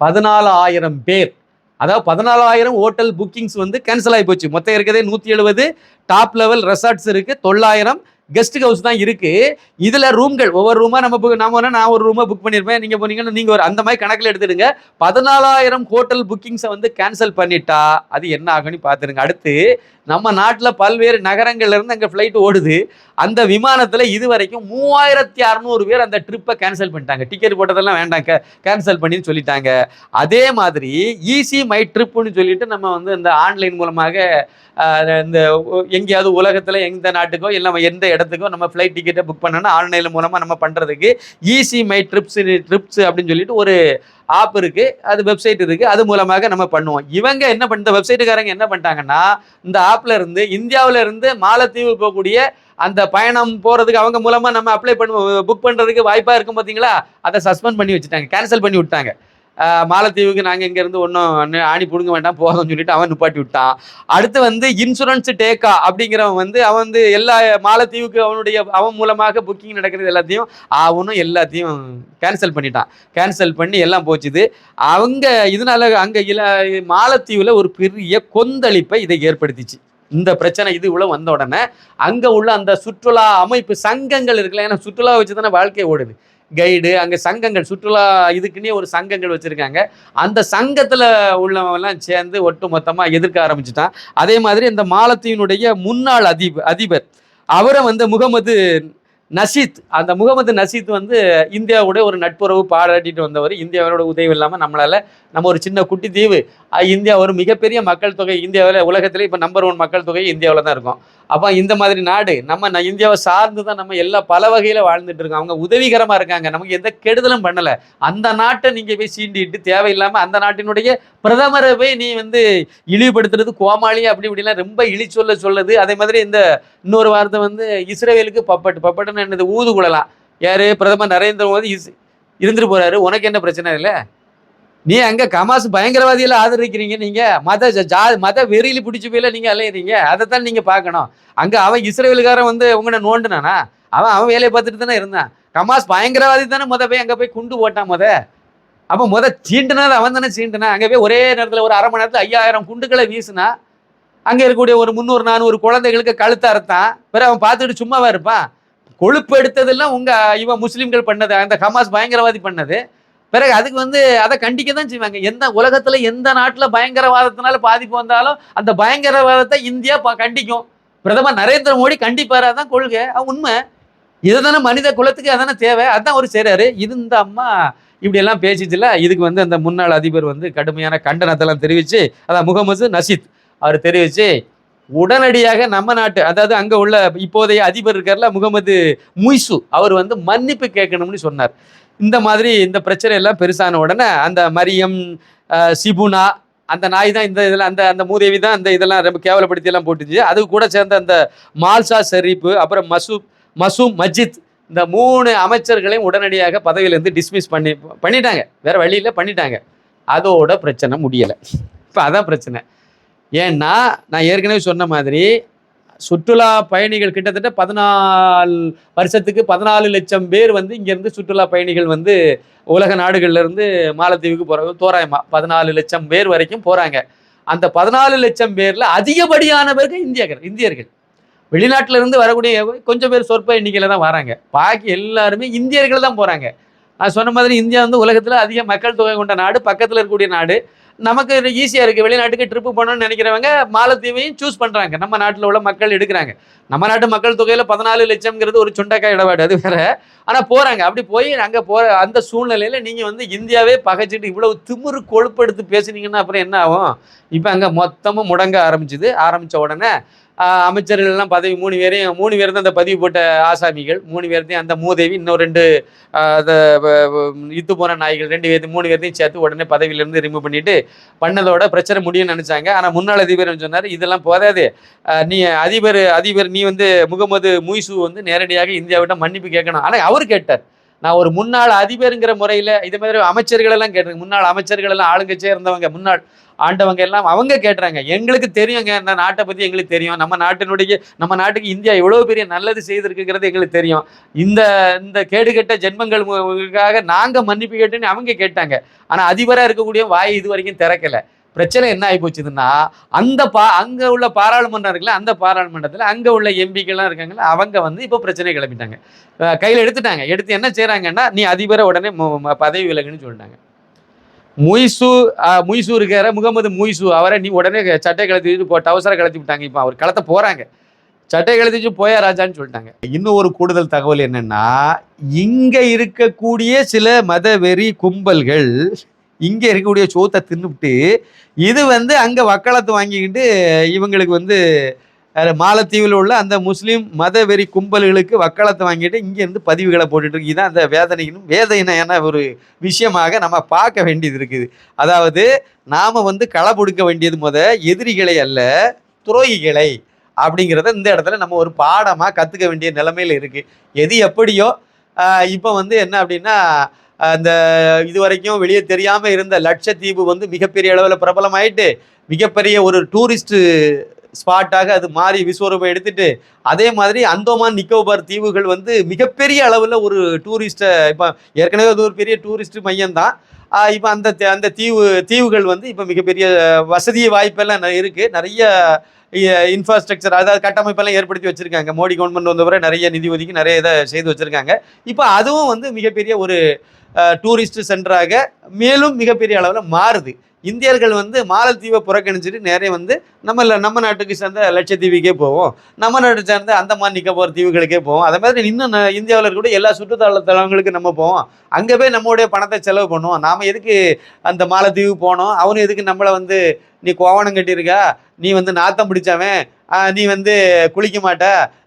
பதினாலாயிரம் பேர். அதாவது பதினாலாயிரம் ஹோட்டல் புக்கிங்ஸ் வந்து கேன்சல் ஆகி போச்சு. மொத்தம் இருக்கிறதே நூற்றி எழுபது. டாப் லெவல் ரெசார்ட்ஸ் இருக்குது தொள்ளாயிரம். கெஸ்ட் ஹவுஸ் தான் இருக்கு. இதுல ரூம்கள் ஒவ்வொரு ரூமா நம்ம புக் நாம வேணா நான் ஒரு ரூமா புக் பண்ணியிருப்பேன் நீங்க போனீங்கன்னா நீங்க ஒரு அந்த மாதிரி கணக்கில் எடுத்துடுங்க. பதினாலாயிரம் ஹோட்டல் புக்கிங்ஸை வந்து கேன்சல் பண்ணிட்டா அது என்ன ஆகும்னு பார்த்துருங்க அடுத்து நம்ம நாட்டில் பல்வேறு நகரங்கள்லேருந்து அங்கே ஃப்ளைட் ஓடுது. அந்த விமானத்தில் இது வரைக்கும் மூவாயிரத்தி அறநூறு பேர் அந்த ட்ரிப்பை கேன்சல் பண்ணிட்டாங்க. டிக்கெட் போட்டதெல்லாம் வேண்டாம். கேன்சல் பண்ணின்னு சொல்லிட்டாங்க. அதே மாதிரி ஈஸி மை ட்ரிப்புன்னு சொல்லிட்டு நம்ம வந்து இந்த ஆன்லைன் மூலமாக இந்த எங்கேயாவது உலகத்தில் எந்த நாட்டுக்கோ இல்லை நம்ம எந்த இடத்துக்கோ நம்ம ஃப்ளைட் டிக்கெட்டை புக் பண்ணோன்னா ஆன்லைன் மூலமாக நம்ம பண்ணுறதுக்கு ஈஸி மை ட்ரிப்ஸ் ட்ரிப்ஸ் அப்படின்னு சொல்லிட்டு ஒரு ஆப் இருக்கு அது வெப்சைட் இருக்கு அது மூலமாக நம்ம பண்ணுவோம். இவங்க என்ன பண்ண இந்த வெப்சைட்டுக்காரங்க என்ன பண்ணிட்டாங்கன்னா இந்த ஆப்ல இருந்து இந்தியாவுல இருந்து மாலத்தீவு போகக்கூடிய அந்த பயணம் போறதுக்கு அவங்க மூலமா நம்ம அப்ளை பண்ணுவோம். புக் பண்றதுக்கு வாய்ப்பா இருக்கும் பாத்தீங்களா? அதை சஸ்பெண்ட் பண்ணி வச்சுட்டாங்க. கேன்சல் பண்ணி விட்டாங்க மாலத்தீவுக்கு நாங்கள் இங்கேருந்து ஒன்றும் ஆணி பிடுங்க வேண்டாம் போதும்னு சொல்லிட்டு அவன் நிப்பாட்டி விட்டான். அடுத்து வந்து இன்சூரன்ஸ் டேக்கா அப்படிங்கிறவன் வந்து அவன் வந்து எல்லா மாலத்தீவுக்கு அவனுடைய அவன் மூலமாக புக்கிங் நடக்கிறது எல்லாத்தையும் அவனும் எல்லாத்தையும் கேன்சல் பண்ணிட்டான். கேன்சல் பண்ணி எல்லாம் போச்சுது. அவங்க இதனால அங்கே இல மாலத்தீவில் ஒரு பெரிய கொந்தளிப்பை இதை ஏற்படுத்திச்சு. இந்த பிரச்சனை இது உள்ள வந்த உடனே அங்கே உள்ள அந்த சுற்றுலா அமைப்பு சங்கங்கள் இருக்குல்ல ஏன்னா சுற்றுலா வச்சு தானே வாழ்க்கை ஓடுது. கைடு அங்க சங்கங்கள் சுற்றுலா இதுக்குன்னே ஒரு சங்கங்கள் வச்சிருக்காங்க. அந்த சங்கத்துல உள்ளவங்க எல்லாம் சேர்ந்து ஒட்டு மொத்தமாக எதிர்க்க ஆரம்பிச்சுட்டான். அதே மாதிரி இந்த மாலத்தீவினுடைய முன்னாள் அதிபர் அதிபர் அவரை வந்து முகமது நசீத் அந்த முகமது நசீத் வந்து இந்தியாவோட ஒரு நட்புறவு பாராட்டிட்டு வந்தவர். இந்தியாவோட உதவி இல்லாமல் நம்மளால நம்ம ஒரு சின்ன குட்டி தீவு. இந்தியா ஒரு மிகப்பெரிய மக்கள் தொகை இந்தியாவில் உலகத்தில் இப்போ நம்பர் ஒன் மக்கள் தொகை இந்தியாவில் தான் இருக்கும். அப்போ இந்த மாதிரி நாடு நம்ம இந்தியாவை சார்ந்து தான் நம்ம எல்லா பல வகையில் வாழ்ந்துட்டு இருக்கோம். அவங்க உதவிகரமாக இருக்காங்க. நமக்கு எந்த கெடுதலும் பண்ணலை. அந்த நாட்டை நீங்கள் போய் சீண்டிட்டு தேவையில்லாமல் அந்த நாட்டினுடைய பிரதமரை போய் நீ வந்து இழிவுபடுத்துறது கோமாளி அப்படி இப்படிலாம் ரொம்ப இழி சொல்ல சொல்லுது. அதே மாதிரி இந்த இன்னொரு வார்த்தை வந்து இஸ்ரேலுக்கு பப்பட்டு பப்பட்டுன்னு என்னது? ஊது யார்? பிரதமர் நரேந்திர மோடி இஸ் இருந்துட்டு போகிறாரு உனக்கு என்ன பிரச்சனை இல்லை? நீ அங்க கமாஸ் பயங்கரவாதியில ஆதரிக்கிறீங்க நீங்க. மத ஜ- ஜா மத வெறியில பிடிச்சி போயில நீங்க அலையிறீங்க. அதைத்தான் நீங்க பார்க்கணும். அங்க அவன் இஸ்ரேலுக்காரன் வந்து உங்களை நோண்டுனானா? அவன் அவன் வேலையை பார்த்துட்டு தானே இருந்தான். கமாஸ் பயங்கரவாதி தானே முத போய் அங்க போய் குண்டு போட்டான் முத. அப்ப முத சீண்டுனது அவன் தானே சீண்டுனா? அங்க போய் ஒரே நேரத்துல ஒரு அரை மணி நேரத்துல ஐயாயிரம் குண்டுகளை வீசினா? அங்க இருக்கக்கூடிய ஒரு முந்நூறு நானூறு குழந்தைகளுக்கு கழுத்தா அறுத்தான். பிறகு அவன் பார்த்துட்டு சும்மாவா இருப்பான்? கொழுப்பு எடுத்ததெல்லாம் உங்க இவன் முஸ்லீம்கள் பண்ணது. அந்த ஹமாஸ் பயங்கரவாதி பண்ணது. பிறகு அதுக்கு வந்து அதை கண்டிக்க தான் செய்வாங்க. எந்த உலகத்துல எந்த நாட்டுல பயங்கரவாதத்தினால பாதிப்பு வந்தாலும் அந்த பயங்கரவாதத்தை இந்தியா ப- கண்டிக்கும். பிரதமர் நரேந்திர மோடி கண்டிப்பாரு அதான் கொள்கை. அது உண்மை. இதுதானே மனித குலத்துக்கு அதானே தேவை. அதான் ஒரு செய்றாரு. இது இந்த அம்மா இப்படி எல்லாம் பேசிச்சுல இதுக்கு வந்து அந்த முன்னாள் அதிபர் வந்து கடுமையான கண்டனத்தெல்லாம் தெரிவிச்சு அதான் முகமது நசீத் அவர் தெரிவிச்சு உடனடியாக நம்ம நாட்டு அதாவது அங்க உள்ள இப்போதைய அதிபர் இருக்கார்ல முகமது முய்சு அவர் வந்து மன்னிப்பு கேட்கணும்னு சொன்னார். இந்த மாதிரி இந்த பிரச்சனை எல்லாம் பெருசான உடனே அந்த மரியம் சிபுனா அந்த நாய் தான் இந்த இதில் அந்த அந்த மூதேவி தான் அந்த இதெல்லாம் ரொம்ப கேவலப்படுத்தியெல்லாம் போட்டுச்சு. அது கூட சேர்ந்த அந்த மால்சா ஷெரீப்பு அப்புறம் மசூ மசூம் மஜித் இந்த மூணு அமைச்சர்களையும் உடனடியாக பதவியிலேருந்து டிஸ்மிஸ் பண்ணி பண்ணிட்டாங்க. வேறு வழியில் பண்ணிட்டாங்க. அதோட பிரச்சனை முடியலை. இப்போ அதான் பிரச்சனை. ஏன்னா நான் ஏற்கனவே சொன்ன மாதிரி சுற்றுலா பயணிகள் கிட்டத்தட்ட பதினாலு வருஷத்துக்கு பதினாலு லட்சம் பேர் வந்து இங்கேருந்து சுற்றுலா பயணிகள் வந்து உலக நாடுகள்லேருந்து மாலத்தீவுக்கு போகிறாங்க தோராயமா பதினாலு லட்சம் பேர் வரைக்கும் போகிறாங்க அந்த பதினாலு லட்சம் பேரில் அதிகப்படியானவர்கள் இந்தியர்கள் இந்தியர்கள். வெளிநாட்டிலேருந்து வரக்கூடிய கொஞ்சம் பேர் சொற்ப எண்ணிக்கையில் தான் வராங்க. பாக்கி எல்லாருமே இந்தியர்கள் தான் போகிறாங்க நான் சொன்ன மாதிரி இந்தியா வந்து உலகத்தில் அதிக மக்கள் தொகை கொண்ட நாடு பக்கத்தில் இருக்கக்கூடிய நாடு. நமக்கு ஈஸியாக இருக்குது வெளிநாட்டுக்கு ட்ரிப்பு போகணும்னு நினைக்கிறவங்க மாலத்தீவையும் சூஸ் பண்ணுறாங்க நம்ம நாட்டில் உள்ள மக்கள் எடுக்கிறாங்க. நம்ம நாட்டு மக்கள் தொகையில் பதினாலு லட்சம்ங்கிறது ஒரு சுண்டக்காய் இடபாடு அது வேற. ஆனால் போகிறாங்க அப்படி போய் அங்கே போகிற அந்த சூழ்நிலையில் நீங்கள் வந்து இந்தியாவே பகைச்சிட்டு இவ்வளவு கொழுப்பு எடுத்து பேசுனீங்கன்னா அப்புறம் என்ன ஆகும்? இப்போ அங்கே மொத்தமும் முடங்க ஆரம்பிச்சுது. ஆரம்பித்த உடனே அமைச்சர்கள்லாம் பதவி மூணு பேரையும் மூணு பேர் தான் அந்த பதிவு போட்ட ஆசாமிகள். மூணு பேர்த்தையும் அந்த மூதேவி இன்னும் ரெண்டு அந்த இத்து போன நாய்கள் ரெண்டு பேர்த்தையும் மூணு பேர்த்தையும் சேர்த்து உடனே பதவியிலேருந்து ரிமூவ் பண்ணிட்டு பண்ணதோட பிரச்சனை முடியும்னு நினச்சாங்க. ஆனால் முன்னாள் அதிபர் சொன்னார் இதெல்லாம் போதாது. நீ அதிபர் அதிபர் நீ வந்து முகமது முய்சு வந்து நேரடியாக இந்தியாவிட்ட மன்னிப்பு கேட்கணும். ஆனால் அவர் கேட்டார். நான் ஒரு முன்னாள் அதிபருங்கிற முறையில் இது மாதிரி அமைச்சர்களெல்லாம் கேட்டிருக்கேன். முன்னாள் அமைச்சர்கள் எல்லாம் இருந்தவங்க முன்னாள் ஆண்டவங்க எல்லாம் அவங்க கேட்டுறாங்க எங்களுக்கு தெரியுங்க இந்த நாட்டை பற்றி எங்களுக்கு தெரியும். நம்ம நாட்டினுடைய நம்ம நாட்டுக்கு இந்தியா எவ்வளோ பெரிய நல்லது செய்திருக்குங்கிறது எங்களுக்கு தெரியும். இந்த இந்த கேடுகெட்ட ஜென்மங்களுக்காக நாங்கள் மன்னிப்பு கேட்டுன்னு அவங்க கேட்டாங்க. ஆனால் அதிபராக இருக்கக்கூடிய வாய் இது வரைக்கும் திறக்கல. பிரச்சனை என்ன ஆகி போச்சுதுன்னா அந்த பா அங்கே உள்ள பாராளுமன்றம் இருக்குல்ல அந்த பாராளுமன்றத்தில் அங்கே உள்ள எம்பிக்கெல்லாம் இருக்காங்கல்ல அவங்க வந்து இப்போ பிரச்சனை கிளப்பிட்டாங்க. கையில் எடுத்துட்டாங்க. எடுத்து என்ன செய்கிறாங்கன்னா நீ அதிபரை உடனே பதவி விலகுன்னு சொல்லிட்டாங்க. முய்சு அஹ், முய்சு முகமது முய்சு. அவரை நீ உடனே சட்டை கலத்தி வச்சுட்டு போ டவுசரை கலத்தி விட்டாங்க. இப்போ அவர் களத்த போகிறாங்க சட்டை கலத்தி போய போயா ராஜான்னு சொல்லிட்டாங்க. இன்னும் ஒரு கூடுதல் தகவல் என்னென்னா இங்கே இருக்கக்கூடிய சில மதவெறி கும்பல்கள் இங்கே இருக்கக்கூடிய சோத்தை தின்னுபிட்டு இது வந்து அங்கே வக்காலத்து வாங்கிக்கிட்டு இவங்களுக்கு வந்து மாலத்தீவில் உள்ள அந்த முஸ்லீம் மதவெறி கும்பல்களுக்கு வக்காலத்தை வாங்கிட்டு இங்கேருந்து பதிவுகளை போட்டுட்டு இதுதான் அந்த வேதனையினும் வேதனையான ஒரு விஷயமாக நம்ம பார்க்க வேண்டியது இருக்குது. அதாவது நாம் வந்து களை கொடுக்க வேண்டியது முத எதிரிகளை அல்ல துரோகிகளை அப்படிங்கிறத இந்த இடத்துல நம்ம ஒரு பாடமாக கற்றுக்க வேண்டிய நிலைமையில் இருக்குது எது எப்படியோ இப்போ வந்து என்ன அப்படின்னா அந்த இது வரைக்கும் வெளியே தெரியாமல் இருந்த லட்சத்தீவு வந்து மிகப்பெரிய அளவில் பிரபலமாயிட்டு மிகப்பெரிய ஒரு டூரிஸ்ட்டு ஸ்பாட்டாக அது மாறி விஸ்வரூபம் எடுத்துட்டு அதே மாதிரி அந்தோமான் நிக்கோபார் தீவுகள் வந்து மிகப்பெரிய அளவில் ஒரு டூரிஸ்ட்டை இப்போ ஏற்கனவே அது ஒரு பெரிய டூரிஸ்ட் மையம் தான். இப்போ அந்த அந்த தீவு தீவுகள் வந்து இப்போ மிகப்பெரிய வசதி வாய்ப்பெல்லாம் இருக்குது நிறைய இன்ஃப்ராஸ்ட்ரக்சர் அதாவது கட்டமைப்பெல்லாம் ஏற்படுத்தி வச்சுருக்காங்க. மோடி கவர்மெண்ட் வந்தவரை நிறைய நிதி ஒதுக்கி நிறைய இதை செய்து வச்சுருக்காங்க. இப்போ அதுவும் வந்து மிகப்பெரிய ஒரு டூரிஸ்ட் சென்டராக மேலும் மிகப்பெரிய அளவில் மாறுது. இந்தியர்கள் வந்து மாலத்தீவை புறக்கணிச்சிட்டு நிறைய வந்து நம்ம நம்ம நாட்டுக்கு சேர்ந்த லட்சத்தீவுக்கே போவோம். நம்ம நாட்டு சேர்ந்த அந்தமான் நிக்கோபார் தீவுகளுக்கே போவோம். அதே மாதிரி இன்னும் இந்தியாவில் இருக்கக்கூடிய எல்லா சுற்றுலா தலங்களுக்கு நம்ம போவோம். அங்கே போய் நம்மளுடைய பணத்தை செலவு பண்ணுவோம். நாம் எதுக்கு அந்த மாலத்தீவு போனோம்? அவனு எதுக்கு நம்மளை வந்து நீ கோவணம் கட்டியிருக்கா? நீ வந்து நாத்தம் பிடிச்சவன்? நீ வந்து குளிக்க மாட்ட?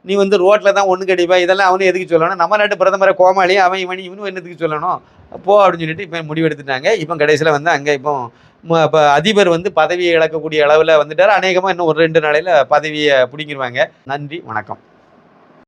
நீ வந்து ரோட்டில் தான் ஒன்று கடிப்பா இதெல்லாம் அவனு எதுக்கு சொல்லணும்? நம்ம நாட்டு பிரதமரை கோமாளி அவன் இவன் இவனும் என்னத்துக்கு சொல்லணும்? போ அப்படின்னு சொல்லிட்டு இப்போ முடிவெடுத்துட்டாங்க. இப்போ கடைசியில் வந்து அங்கே இப்போ இப்போ அதிபர் வந்து பதவியை இழக்கக்கூடிய அளவில் வந்துட்டார். அநேகமாக இன்னும் ஒரு ரெண்டு நாளையில் பதவியை பிடிங்கிருவாங்க. நன்றி வணக்கம்.